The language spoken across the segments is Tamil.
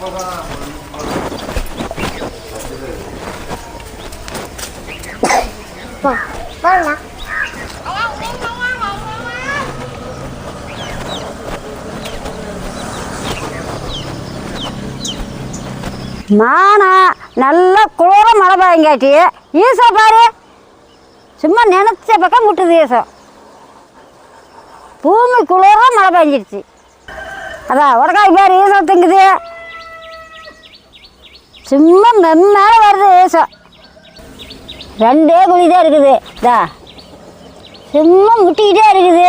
போகலாம் மானா நல்லா குளிர மழை பாயங்காட்டி ஈசோ பாரு. சும்மா நினச்ச பக்கம் முட்டுது ஈசோ. பூமி குளிர மழை பெஞ்சிருச்சு. அதான் உடக்காய் பாரு ஈசோ திங்குது. சும்மா மெம்மேல வருது ஈசம் ரெண்டே குழி தான் இருக்குது. இதா சும்மா முட்டிக்கிட்டே இருக்குது.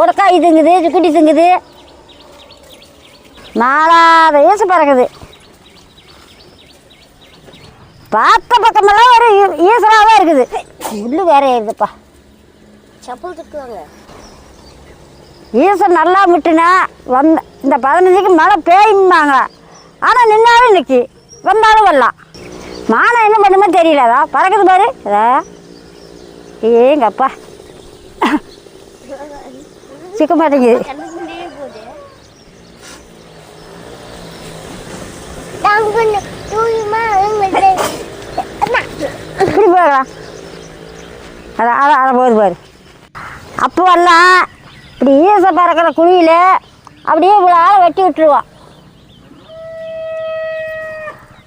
உடக்காய் திங்குது குட்டி திங்குது. நாலாவது வயசு பிறகுது பார்த்த பக்கமெல்லாம் ஒரு ஈசலாக தான் இருக்குது. முள்ளு வேற இருக்குதுப்பா செப்பல் துக்குவாங்க ஈசன் நல்லா முட்டுனா வந்த இந்த பதினஞ்சுக்கு மழை பெய்யும்பாங்க ஆனால் நின்னாலும் நிற்கி வந்தாலும் வரலாம். மானம் என்ன பண்ணுமோ தெரியலதா பறக்குது பாரு. அதா. ஏங்கப்பா. சிக்க மாட்டேங்குது. இப்படி போகலாம் அதான் அதான் அதை போகுது பாரு அப்போ எல்லாம் இப்படி ஈச பறக்கிற குழியில் அப்படியே இவ்வளோ ஆளை வெட்டி விட்டுருவான்.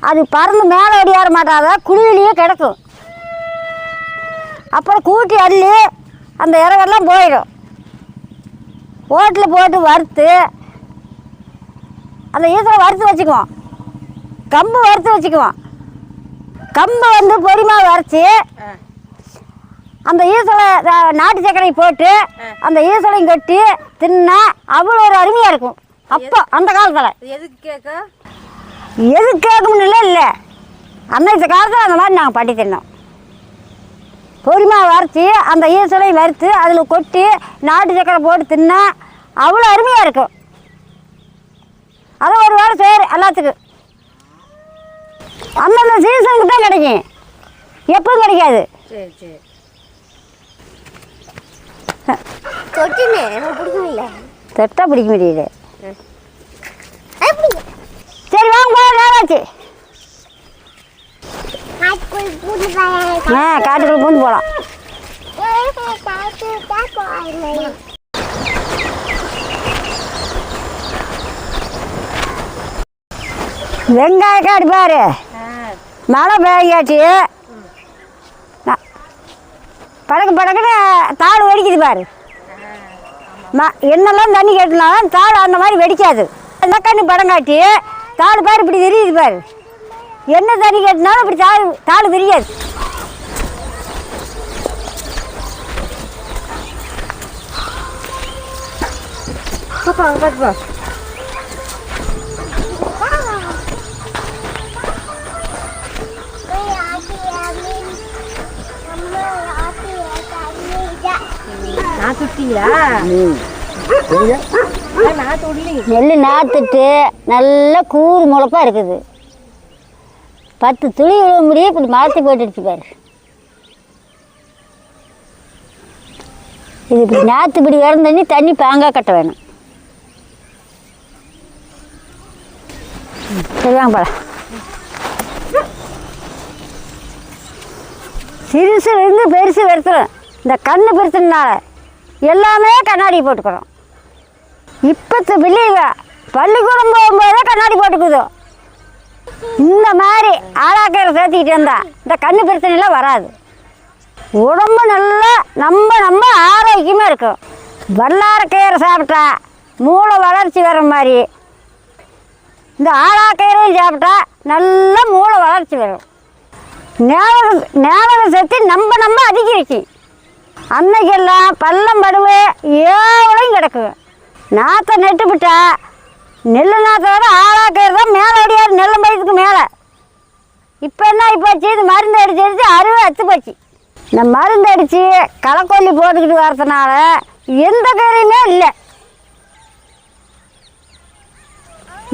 அது பறந்து மேலே ஓடியார மாட்டாத? குழியிலேயே கிடக்கும். அப்புறம் கூட்டி அள்ளி அந்த இறவெல்லாம் போயிடும். ஓட்டில் போட்டு வறுத்து அந்த ஈசலை வறுத்து வச்சுக்குவோம். கம்பு வறுத்து வச்சுக்குவோம். கம்பை வந்து பொடிமாவு அரைச்சி அந்த ஈசலை நாட்டு சர்க்கரை போட்டு அந்த ஈசலையும் கட்டி தின்னா அவ்வளோ ஒரு அருமையாக இருக்கும். அப்போ அந்த காலத்தில். எதுக்கு கேட்க? எது கேட்கணும்னு இல்லை இல்லை. அன்னைக்கு காலத்தில் அந்த மாதிரி நாங்கள் பட்டி தின்னோம். பொடிமாவு அரைச்சி அந்த ஈசலையும் வறுத்து அதில் கொட்டி நாட்டு சர்க்கரை போட்டு தின்னா அவ்வளோ அருமையாக இருக்கும். அது ஒரு வேளை சரி எல்லாத்துக்கும். அந்தந்த சீசனுக்கு தான் கிடைக்கும். எப்பவும் கிடைக்காது. தொட்டுனே தொட்டா பிடிக்க முடியுது அப்படி போக நேராச்சு ஆ காட்டுக்குள்ள பூந்து போகலாம் வெங்காய காடு பாரு. மழை பெய்யாச்சு. படக்கு படக்குன்னு தாள் வெடிக்குது பாரு. ம என்னெல்லாம் தண்ணி கட்டினாலும் தாள் அந்த மாதிரி வெடிக்காது. அந்த கண்ணு படம் காட்டி தாள் பாரு இப்படி விரியுது பாரு. என்ன தண்ணி கட்டினாலும் இப்படி தாள் தாள் விரியாது பாப்பா அங்கே பார்த்து பா நான் சுட்டிங்களா நெல் நாத்துட்டு நல்ல கூறு முளைப்பா இருக்குது. பத்து துளி விழுவ முடியும் இப்படி மாற்றி போட்டுடுச்சு பாரு. இது இப்படி நாற்று இப்படி வரும் தண்ணி தண்ணி பாங்காக கட்ட வேணும். ம், பழம் சிறுசுலேருந்து பெருசு வருத்துறோம் இந்த கண்ணு பெருசுனால எல்லாமே கண்ணாடி போட்டுக்கிறோம். இப்பத்து பிள்ளைங்க பள்ளிக்கூடம் போகும்போதே கண்ணாடி போட்டுக்குதோ. இந்த மாதிரி ஆளாக்கரை சேர்த்துக்கிட்டு இருந்தா இந்த கண்ணு பிரச்சனைலாம் வராது. உடம்பு நல்லா நம்ம நம்ம ஆரோக்கியமாக இருக்கும். வல்லாரக்கீரை சாப்பிட்டா மூளை வளர்ச்சி வர மாதிரி. இந்த ஆளாக்கீரையும் சாப்பிட்டா நல்ல மூளை வளர்ச்சி வரும். ஞாபக ஞாபக சக்தி நம்ம நம்ம அதிகரிக்கும் அன்னைக்கெல்லாம் பள்ளம் படுவு ஏவலையும் கிடக்குவேன் நாற்றை நட்டுவிட்டா நெல் நாற்றோட ஆளாக்கிறது தான் மேலே ஓடியாரு நெல்லும் பயிருக்கு மேலே. இப்போ என்ன ஆகிப்போச்சு இது மருந்து அடிச்சு அடிச்சு அறுவை அத்து போச்சு. இந்த மருந்து அடித்து களைக்கொல்லி போட்டுக்கிட்டு வரதுனால எந்த கீரையுமே இல்லை.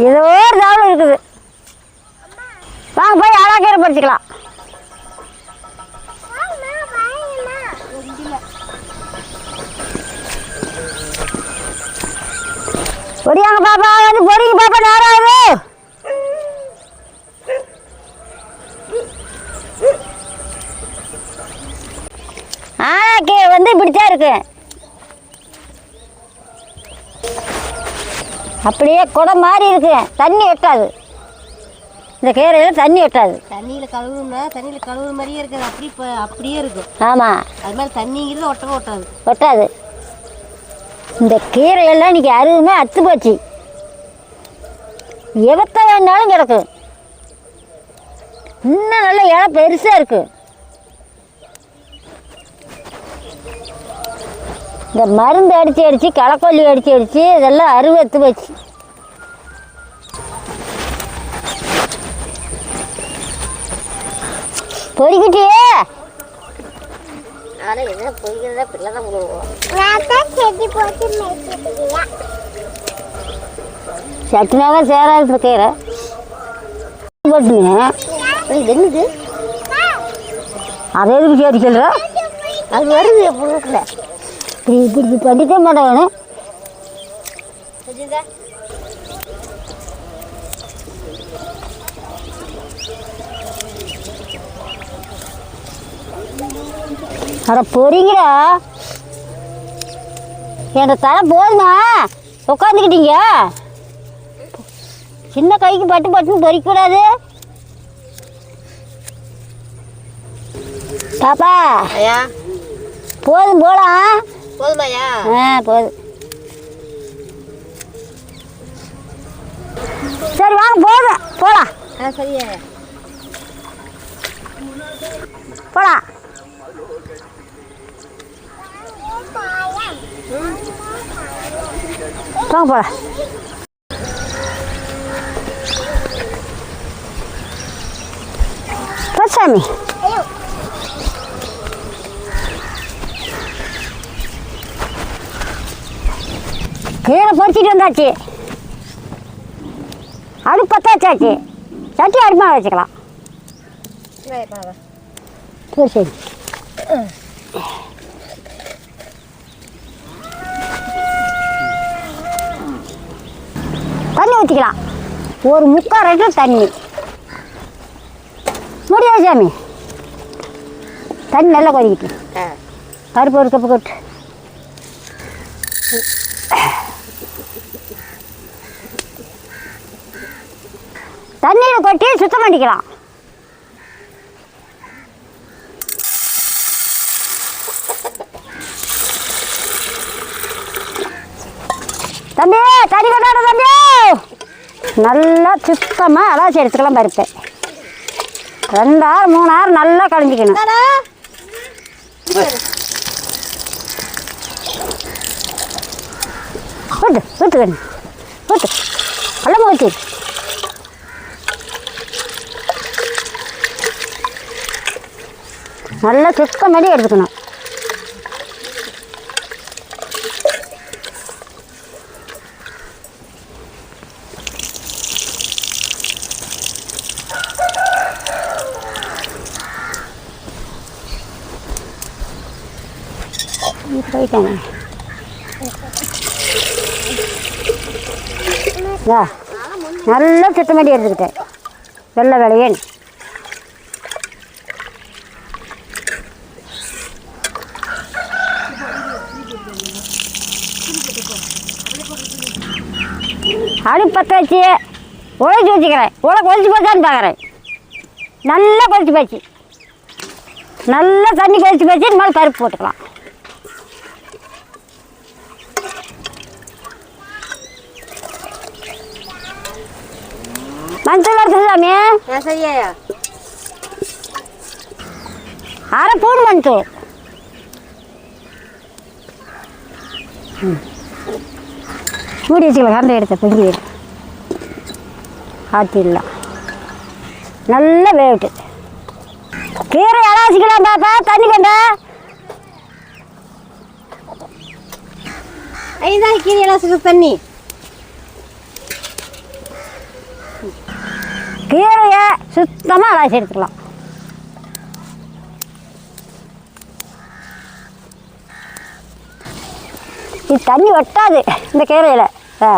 ஏதோ ஒரு தாவல் இருக்குது. வாங்க போய் ஆளாக்கீரை படிச்சுக்கலாம் ஒடியாங்க பாப்பா வந்து பொறிங்க பாப்பா நேரம் ஆகுது ஆனாக்கே வந்து இப்படித்தான் இருக்கு. அப்படியே குடம் மாதிரி இருக்கு. தண்ணி வெட்டாது. இந்த கீரையில் தண்ணி வெட்டாது. தண்ணியில் கழுவுனா தண்ணியில் கழுவுற மாதிரியே இருக்குது அப்படி அப்படியே இருக்கும் ஆமாம் அது மாதிரி தண்ணிங்கிறது ஒட்டவே ஒட்டாது. ஒட்டாது. இந்த கீரையெல்லாம் இன்றைக்கி அருவுமே அத்து போச்சு. எவத்த வேணாலும் கிடக்கு. இன்னும் நல்ல இலை பெருசாக இருக்கு. இந்த மருந்து அடித்து அடித்து களைக்கொல்லி அடித்து அடித்து இதெல்லாம் அருவு எத்து போச்சு. பொறிக்கிட்டியே? ஆனால் என்ன பொய்கிறதா பிள்ளை தான் தான் செடி போட்டு சட்டினாவே சேராது கீரை போட்டுங்க என்னது? அதை எதுக்கு சரி சொல்கிற அது வருது இப்படி இப்படி இப்படி பண்ணிட்டே மாட்டேன் அட பொறிங்கடா. என் தலை போதுமா? உட்காந்துக்கிட்டீங்க சின்ன கைக்கு பட்டு பட்டுன்னு பொறிக்கக்கூடாது பாப்பா. ஐயா. போதும் போகலாம் போதுமாயா ஆ போதும். சரி வாங்க போதும். போகலாம் ஆ சரியா. போகலாம் போங்க போகலாம் போ சாமி கீழே பொறிச்சிட்டு வந்தாச்சு அடுப்பு பத்தாச்சாச்சு சட்டி அடுப்பா வச்சுக்கலாம் சரி சரி தண்ணி ஊற்றிக்கலாம் ஒரு முக்கால் லிட்டர் தண்ணி. முடியாது சாமி? தண்ணி நல்லா கொதிக்கிட்டு பருப்பு ஒரு கப்பு கொட்டு. தண்ணியில் கொட்டி சுத்தம் பண்ணிக்கலாம். தம்பி தண்ணி கொண்டாடு தம்பி! நல்லா சுத்தமாக அலாசி எடுத்துக்கலாம் பருப்பை. ரெண்டு ஆறு மூணு ஆறு நல்லா கழிஞ்சிக்கணும் விட்டு விட்டு கண்ணு விட்டு நல்லா ஊற்றி நல்லா சுத்தம் பண்ணி எடுத்துக்கணும். போயிட்டாங்க. இதா, நல்லா சுத்தம் பண்ணி எடுத்துக்கிட்டேன். வெள்ளை விளையன் அடுப்பு பற்ற வச்சு உழைச்சி வச்சுக்கிறேன். உழை கொதிச்சு போச்சான்னு பார்க்குறேன் நல்லா கொதிச்சு போச்சு. நல்லா தண்ணி கொதிச்சு போச்சு இந்த மாதிரி பருப்பு போட்டுக்கலாம் மஞ்சள் இருக்குது சாமி சரியாயா அரை பூண்டு மஞ்சள் மூடி வச்சுக்கலாம் கரண்ட் எடுத்த எடுத்து ஆற்றிடலாம் நல்லா வேவிட்டு கீரை அலாசிக்கலாம் பாப்பா. தண்ணி கண்டா ஐதான் கீரை எல்லாம் சுடு தண்ணி. கீரையை சுத்தமாக அலாசி எடுத்துக்கலாம். இது தண்ணி வட்டாது இந்த கீரையில். ஆ.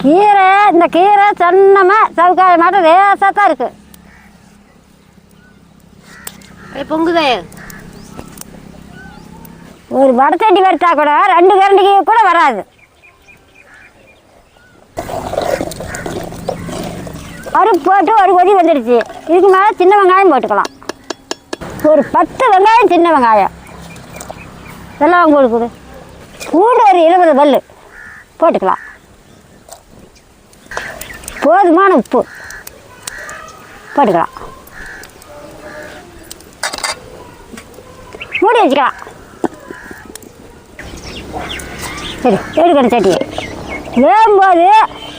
கீரை இந்த கீரை சன்னமாக சவுக்காய மாட்டம் லேசாக தான் இருக்குது பொங்குதே. ஒரு வடச்சட்டி வறுத்தா கூட ரெண்டு கரண்டிக்கு கூட வராது. பருப்பு போட்டு ஒரு கொதி வந்துடுச்சு. இதுக்கு மேலே சின்ன வெங்காயம் போட்டுக்கலாம். ஒரு பத்து வெங்காயம் சின்ன வெங்காயம். இதெல்லாம் உங்களுக்கு கொடு பூண்டு ஒரு இருபது பல்லு போட்டுக்கலாம். போதுமான உப்பு போட்டுக்கலாம். மூடி வச்சுக்கலாம். சரி எடுக்கணும் சட்டியை. வேகும்போது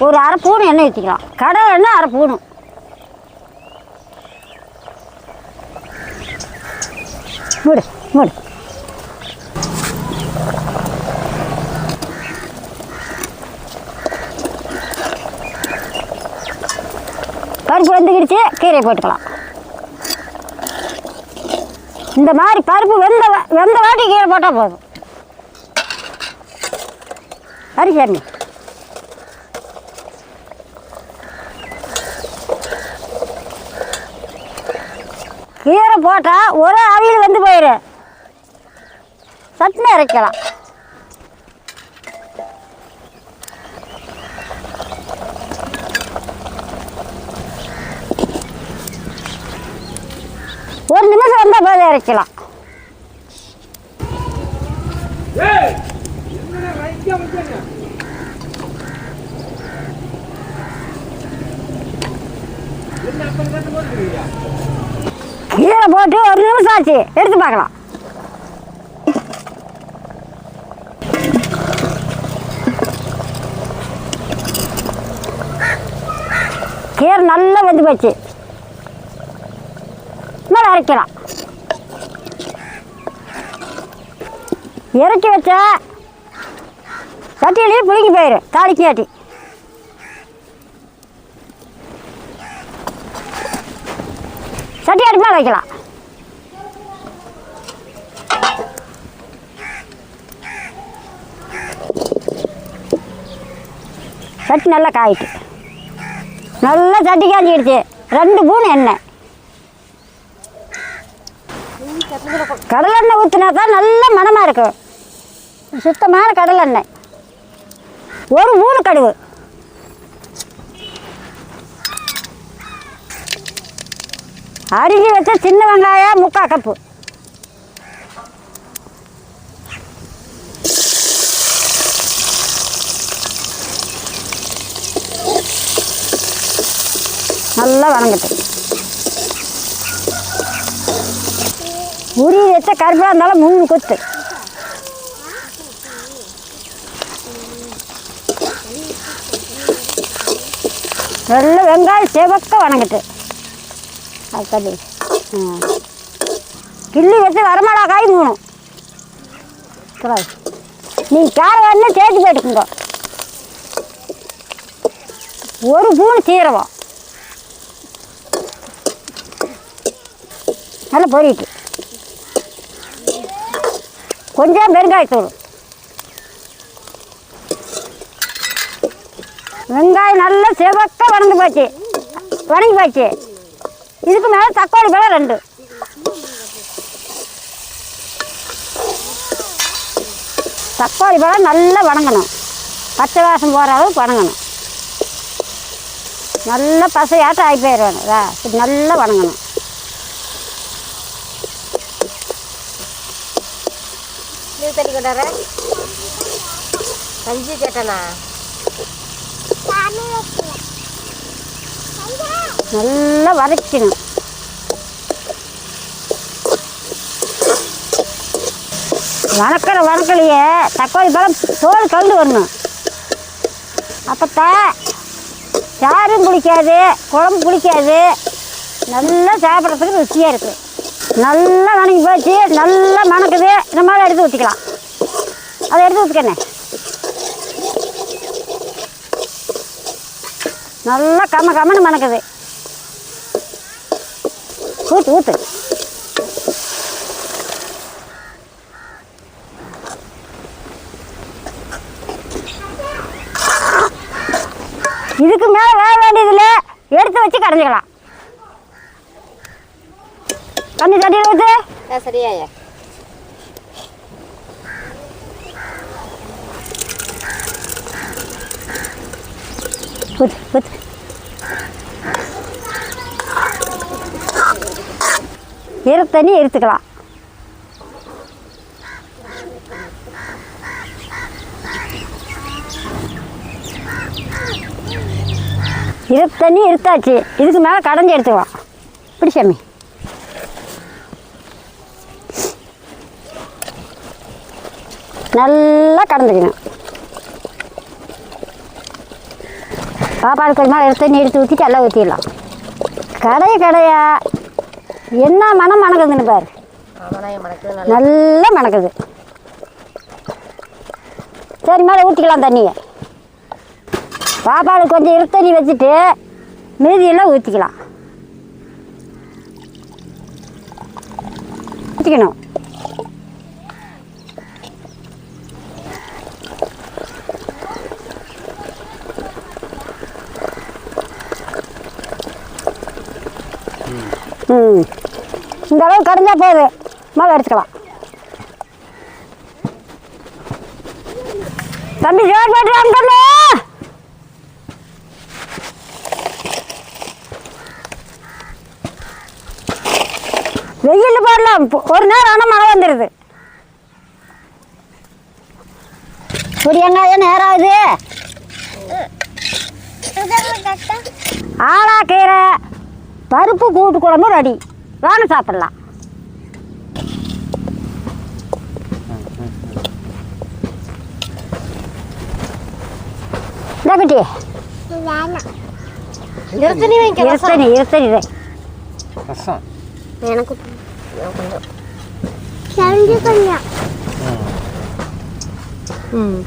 ஒரு அரை பூணு எண்ணெய் ஊற்றிக்கலாம் கடலை எண்ணெய் அரை பூணு. மூடு மூடு. பருப்பு வந்துக்கிடுச்சு கீரை போட்டுக்கலாம். இந்த மாதிரி பருப்பு வெந்த வெந்த வாட்டி கீரை போட்டால் போதும். அரிசாமி கீரை போட்டால் ஒரு அவியல் வந்து போயிடு சட்னி அரைக்கலாம் ஒரு நிமிஷம் வைக்கலாம். கீழே கீரை போட்டு ஒரு நிமிஷம் ஆச்சு. எடுத்து பார்க்கலாம். கீரை நல்லா வெந்து போச்சு. மேலே அரைக்கலாம். இறக்கி வச்சா சட்டியிலேயே புளிங்கி போயிடும் தாளிக்காட்டி சட்டி அடுப்பு வைக்கலாம். சட்டி நல்லா காயிட்டு. நல்லா சட்டி காஞ்சிடுச்சு ரெண்டு பூனை எண்ணெய். கடலெண்ணெய் ஊற்றினா தான் நல்ல மணமாக இருக்கும். சுத்தமான கடலெண்ணெய் ஒரு மூணு கடுகு. அரிஞ்சு வச்ச சின்ன வெங்காயம் முக்கால் கப்பு. நல்லா வணங்கட்டு உரிய வச்ச கருப்பாக இருந்தாலும் மூணு கொத்து. நல்ல வெங்காயம் செவக்க வணங்கட்டு. அது தள்ளி கிள்ளி வச்சு வரமாடா காய் மூணும் நீங்கள் நீ வேணும் தேய்ச்சி போட்டுக்குங்க. ஒரு பூணு சீரகம். நல்லா பொறிட்டு கொஞ்சம் பெருங்காயத்தூள். வெங்காயம் நல்லா செவக்க வணங்கி போச்சு. வணங்கி போச்சு. இதுக்கு மேலே தக்காளி பழம் ரெண்டு. தக்காளி பழம் நல்லா வணங்கணும். பச்சை வாசம் போகிற அளவுக்கு வணங்கணும். நல்லா பசையாட்டம் ஆகி போயிடுவாங்க. இது நல்லா வணங்கணும். தண்ணி கஞ்சி கேட்டனா சாமி வைக்கல நல்லா வதக்கணும். வணக்கிற வணக்கலையே தக்காளி பழம் தோல் கலந்து வரணும். அப்போத்தான் சாரும் குளிக்காது குழம்பு குளிக்காது. நல்லா சாப்பிட்றதுக்கு ருசியாக இருக்குது நல்லா வணங்கி போச்சு நல்லா மணக்குது இந்த மாதிரி எடுத்து ஊற்றிக்கலாம் அதை எடுத்து ஊற்றிக்கண்ணே நல்லா கம கமன்னு மணக்குது ஊத்து ஊத்து இதுக்கு மேலே வேக வேண்டியதில்ல. எடுத்து வச்சு கடைஞ்சிக்கலாம் தண்ணி தண்ணியில் ஊற்று ஆ சரியாயா? ஊற்று இரு தண்ணி எடுத்துக்கலாம். இரு தண்ணி எடுத்தாச்சு. இதுக்கு மேலே கடைஞ்சி எடுத்துக்கலாம். இப்படி சாமி. நல்லா கலந்துக்கணும் ஒரு கொஞ்சமாக எடுத்து தண்ணி எடுத்து ஊற்றிட்டு எல்லாம் ஊற்றிடலாம் கடையை கடையா. என்ன மனம் மணக்குதுன்னு பாரு. மணக்குது நல்லா மணக்குது. சரி மேலே ஊற்றிக்கலாம் தண்ணியை. பாப்பாவுக்கு கொஞ்சம் இருத்தண்ணி வச்சுட்டு மீதியெல்லாம் ஊற்றிக்கலாம் ஊற்றிக்கணும் ம். இந்த அளவு கரைஞ்சா போதும் மேலே அடிச்சுக்கலாம் தம்பி ஜோர் போட்டு தம்பி. வெயில் போடலாம் ஒரு நேரம் ஆனால் மழை வந்துடுது ஒரு வெங்காயம் நேரம் ஆகுது? ஆளாக்கீரை பருப்பு கூட்டு குழம்பு ரெடி வாங்க சாப்பிடலாம். இந்த குட்டி வேணாம் நிறுத்தனி வைக்க இருத்தனி இருத்தனி. ரசம்? எனக்கு கொஞ்சம். செஞ்சு கொஞ்சம். ம்.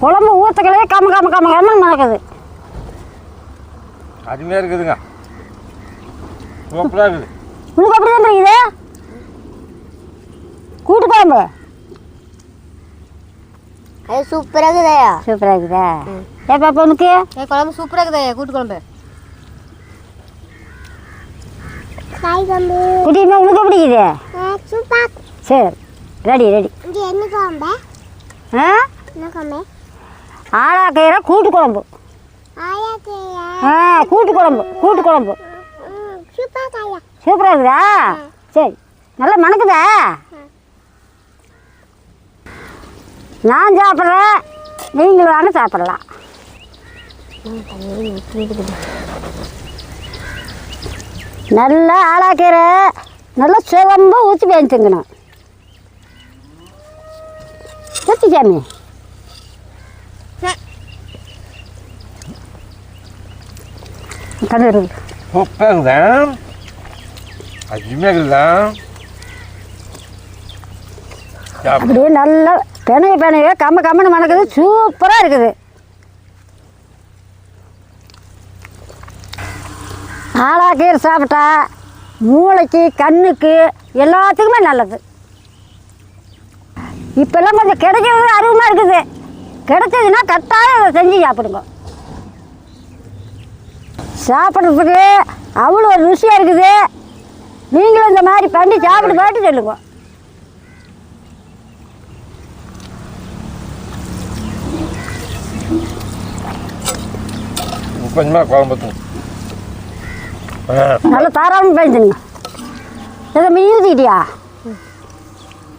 குழம்பு ஊற்றக்கலையே கம்ம கம்ம கம்ம கம்ம நடக்குது அருமையாக இருக்குதுங்க. சூப்பராக இருக்குது. உனக்கு அப்படி தான் இது கூட்டு குழம்பு? அது சூப்பராக இருக்குதாயா சூப்பராக இருக்குதா? ஏ பாப்பா உனக்கு ஏ குழம்பு சூப்பராக இருக்குதாயா கூட்டு குழம்பு. காய் உனக்கு எப்படி சூப்பர் சரி ரெடி ரெடி இங்கே என்ன குழம்பு? ஆ? என்ன குழம்பு? கூட்டு குழம்பு. ஆ கூட்டு குழம்பு கூட்டு குழம்பு. சூப்பராக இருக்குதா? சரி நல்லா மணக்குதா? நான் சாப்பிட்றேன் நீங்களும் வாங்க சாப்பிடலாம். நல்லா ஆளாக்கீரை நல்லா சிவம்ப ஊற்றி வேணிச்சுங்கணும் ஊற்றி சாமி. சூப்பராக இருக்குதா அருமையாக அப்படியே நல்லா பிணைய பிணைய கம்ம கம்மன்னு மணக்குது சூப்பராக இருக்குது. ஆளாக்கீரை சாப்பிட்டா மூளைக்கு கண்ணுக்கு எல்லாத்துக்குமே நல்லது. இப்போல்லாம் கொஞ்சம் கிடைக்கிறது அருவமாக இருக்குது. கிடைச்சதுன்னா கட்டாயம் அதை செஞ்சு சாப்பிடுங்க. சாப்பிட்றதுக்கு அவ்வளோ ருசியாக இருக்குது. நீங்களும் இந்த மாதிரி பண்ணி சாப்பிட்டு பாட்டு சொல்லுங்க. கொஞ்சமாக குழம்பு நல்லா தாராளமாக பயந்துடுங்க எதை மீன் ஊற்றிக்கிட்டியா